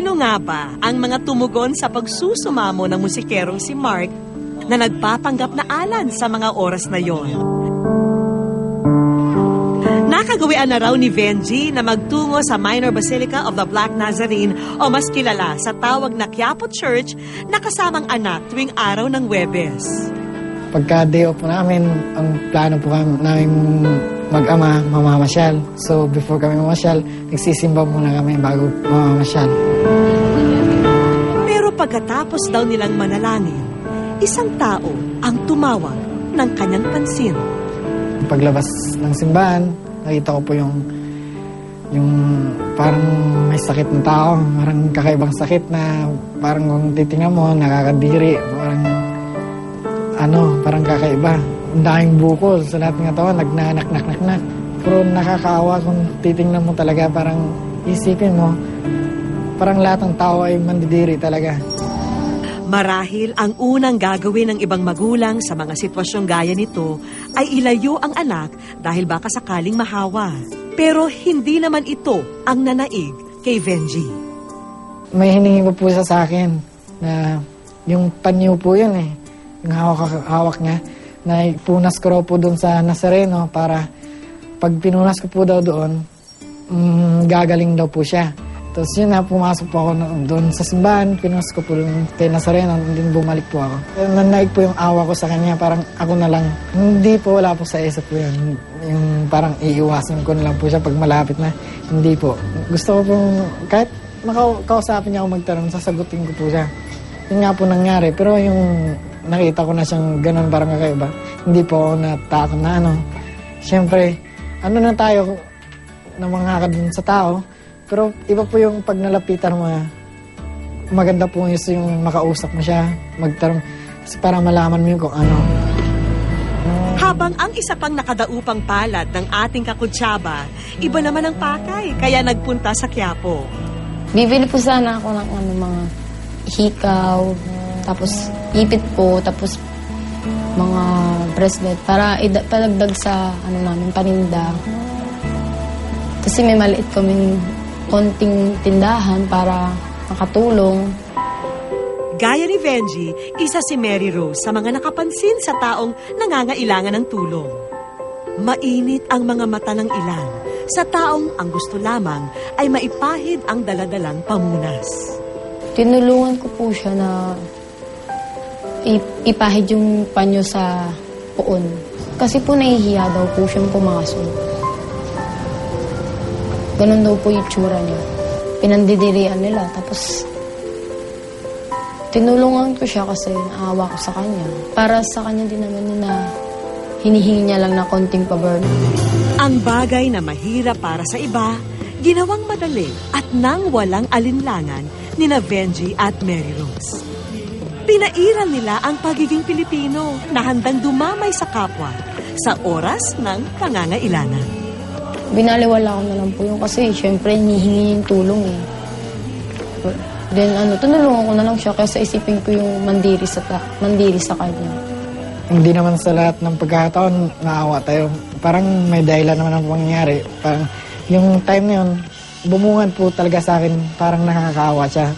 Sino nga ba ang mga tumugon sa pagsusumamo ng musikerong si Mark na nagpapanggap na alan sa mga oras na yon? Nakagawian na raw ni Benji na magtungo sa Minor Basilica of the Black Nazarene o mas kilala sa tawag na Quiapo Church na kasamang anak tuwing araw ng Webes. Pagka day off namin, ang plano po namin mag-ama, mamamasyal. So before kami mamasyal, nagsisimba muna kami bago mamamasyal. Pero pagkatapos daw nilang manalangin, isang tao ang tumawag ng kanyang pansin. Paglabas ng simbahan, nakita ko po yung yung parang may sakit na tao, parang kakaibang sakit na parang kung titingnan mo, nakakadiri, parang ano, parang kakaiba. Ang daming bukol sa lahat ng katawan, nagnanak-nak-nak-nak. Pero nakakaawa kung titingnan mo talaga, parang isipin mo, parang lahat ng tao ay mandidiri talaga. Marahil ang unang gagawin ng ibang magulang sa mga sitwasyong gaya nito ay ilayo ang anak dahil baka sakaling mahawa. Pero hindi naman ito ang nanaig kay Benji. May hiningi ko po siya sa akin na yung panyo po yun eh. Yung hawak, hawak niya. Na ipunas ko raw po doon sa Nazareno para pag pinunas ko po daw doon, mm, gagaling daw po siya. Tapos yun na, pumasok po ako doon sa simbahan, pinunas ko po doon kay Nazareno, hindi bumalik po ako. Nanaig po yung awa ko sa kanya, parang ako na lang. Hindi po, wala po sa isip po yun. Yung parang iiwasan ko na lang po siya pag malapit na. Hindi po. Gusto ko pong, kahit makausapin niya ako magtanong, sasagutin ko po siya. Yun nga po nangyari. Pero yung nakita ko na siyang ganun parang kakaiba, hindi po ako natakot na ano. Siyempre, ano na tayo na mga dun sa tao. Pero iba po yung pag nalapitan mo, maganda po yung, yung makausap mo siya, magtanong, kasi para malaman mo yung kung ano. Habang ang isa pang nakadaupang palad ng ating kakutsaba, iba naman ang pakay kaya nagpunta sa Quiapo. Bibili po sana ako ng ano, mga hikaw, tapos ipit po, tapos mga bracelet para palagdag sa ano namin paninda. Kasi may maliit kaming konting tindahan para makatulong. Gaya ni Benji, isa si Mary Rose sa mga nakapansin sa taong nangangailangan ng tulong. Mainit ang mga mata ng ilan sa taong ang gusto lamang ay maipahid ang daladalang pamunas. Tinulungan ko po siya na ipahid yung panyo sa puon. Kasi po nahihiya daw po siyang pumasok. Ganun daw po yung tsura niya. Pinandidirian nila. Tapos, tinulungan ko siya kasi naawa ko sa kanya. Para sa kanya din naman yun na hinihingi niya lang na konting pabor. Ang bagay na mahirap para sa iba, ginawang madali at nang walang alinlangan ni na Benji at Mary Rose. Pinairal nila ang pagiging Pilipino na handang dumamay sa kapwa sa oras ng pangangailangan. Binaliwala ko na lang po yun kasi syempre hinihingi yung tulong eh. Then ano, tinulungan ko na lang siya kasi isipin ko yung mandiri sa, ta- mandiri sa kanya. Hindi naman sa lahat ng pagkakataon naawa tayo. Parang may dahilan naman ang pangyayari. Parang yung time na yun, bumungad po talaga sa akin, parang nakakaawa siya.